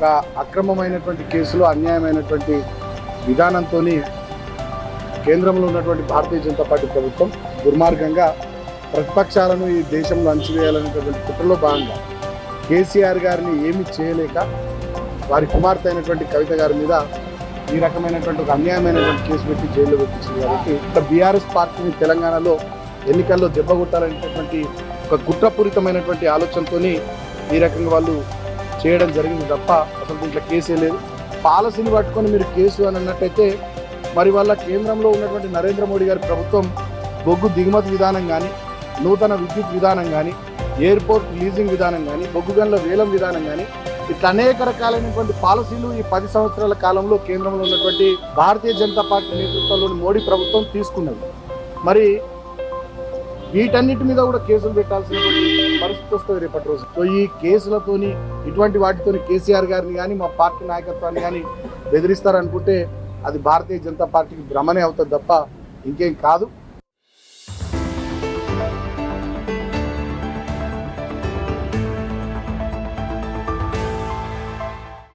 ఒక అక్రమమైనటువంటి కేసులో అన్యాయమైనటువంటి విధానంతో కేంద్రంలో ఉన్నటువంటి భారతీయ జనతా పార్టీ ప్రభుత్వం దుర్మార్గంగా ప్రతిపక్షాలను ఈ దేశంలో అణచివేయాలనేటువంటి కుట్రలో భాగంగా కేసీఆర్ గారిని ఏమి చేయలేక వారి కుమార్తె అయినటువంటి కవిత గారి మీద ఈ రకమైనటువంటి ఒక అన్యాయమైనటువంటి కేసు పెట్టి జైల్లో పెట్టించింది కాబట్టి ఇక బీఆర్ఎస్ పార్టీని తెలంగాణలో ఎన్నికల్లో దెబ్బ కొట్టాలనేటటువంటి ఒక కుట్రపూరితమైనటువంటి ఆలోచనతోని ఈ రకంగా వాళ్ళు చేయడం జరిగింది తప్ప అసలు దీంట్లో కేసే లేదు. పాలసీని పట్టుకొని మీరు కేసు అని అన్నట్టయితే మరి వాళ్ళ కేంద్రంలో ఉన్నటువంటి నరేంద్ర మోడీ గారి ప్రభుత్వం బొగ్గు దిగుమతి విధానం కానీ నూతన విద్యుత్ విధానం కానీ ఎయిర్పోర్ట్ లీజింగ్ విధానం కానీ బొగ్గు గన్ల వేలం విధానం కానీ ఇట్లా అనేక రకాలైనటువంటి పాలసీలు ఈ పది సంవత్సరాల కాలంలో కేంద్రంలో ఉన్నటువంటి భారతీయ జనతా పార్టీ నేతృత్వంలోని మోడీ ప్రభుత్వం తీసుకున్నది. మరి వీటన్నిటి మీద కూడా కేసులు పెట్టాల్సినటువంటి పరిస్థితి వస్తుంది రేపటి రోజు. సో ఈ కేసులతోని ఇటువంటి వాటితోని కేసీఆర్ గారిని కానీ మా పార్టీ నాయకత్వాన్ని కానీ బెదిరిస్తారనుకుంటే అది భారతీయ జనతా పార్టీకి భ్రమనే అవుతుంది తప్ప ఇంకేం కాదు.